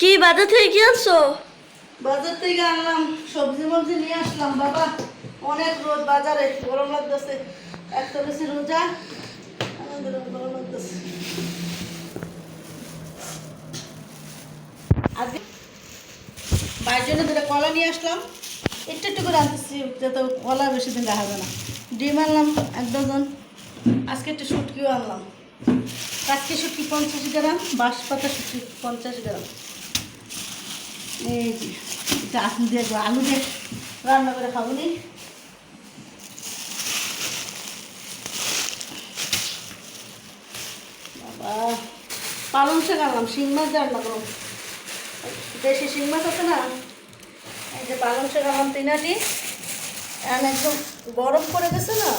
কি বাজার থেকে কি আনছো? বাজার থেকে আনলাম, সবজি মবজি নিয়ে আসলাম, বাবা। অনেক রোদ, বাজারে গরম লাগতেছে। একটা বেশি রোজা গরম লাগতেছে। আজকে বাইরের জন্য দুটো কলা নিয়ে আসলাম। একটু একটু করে আনতেছি, যাতে কলা বেশি দিন রাখা না। ডিম আনলাম, এক ডজন। আজকে একটু শুটকিও আনলাম। আজকে শুটকি পঞ্চাশ গ্রাম বাঁশ পাতা শুটকি পঞ্চাশ গ্রাম। এই যে আলু আলু দিয়ে রান্না করে খাব বাবা, পালং শাক আনলাম, শিং মাছ রান্না করো। দেশি শিং মাছ আছে না? এই যে পালং শাক আনলাম তিনাটি এখন একদম গরম করে গেছে না?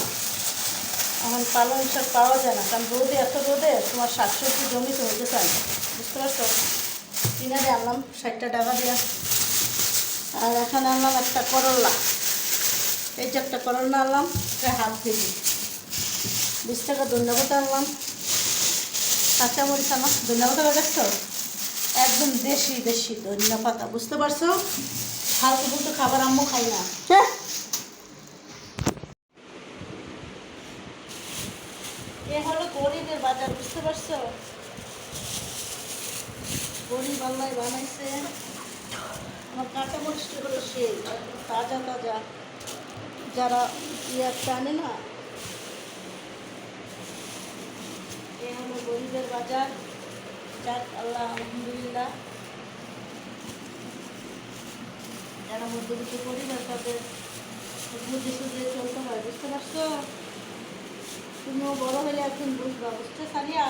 এখন পালং শাক পাওয়া যায় না, কারণ রোদে, এত রোদে তোমার শাকসবজি জমিতে চায় না। বুঝতে পারছ? তিনাটি আনলাম ষাটটা টাকা দিয়ে। আর এখানে আনলাম একটা করল্লা এই যে একটা করল্লা আনলাম প্রায় হাফ কেজি। বিশ টাকা ধন্যবাদ আনলাম। কাঁচামরিচ আনলাম। ধন্যবাদ দেখছ? একদম দেশি দেশি ধনিয়া পাতা বুঝতে পারছ? ফালতু ফুলতু খাবার আম্মু খাই না। এ হলো গরিবের বাজার বুঝতে পারছ? গরিব আল্লাহ বানাইছে। আমার কাঁচা মরিচটা হলো সেই তাজা তাজা। যারা ইয়ার টানে না, এ হলো গরিবের বাজার। যাক, আল্লাহ, আলহামদুলিল্লাহ। যারা মধ্যবিত্ত পরিবার তাদের বুঝে সুঝে চলতে হয়, বুঝতে পারছ? তুমিও বড় হলে একদিন বুঝবা বুঝতে সারিয়া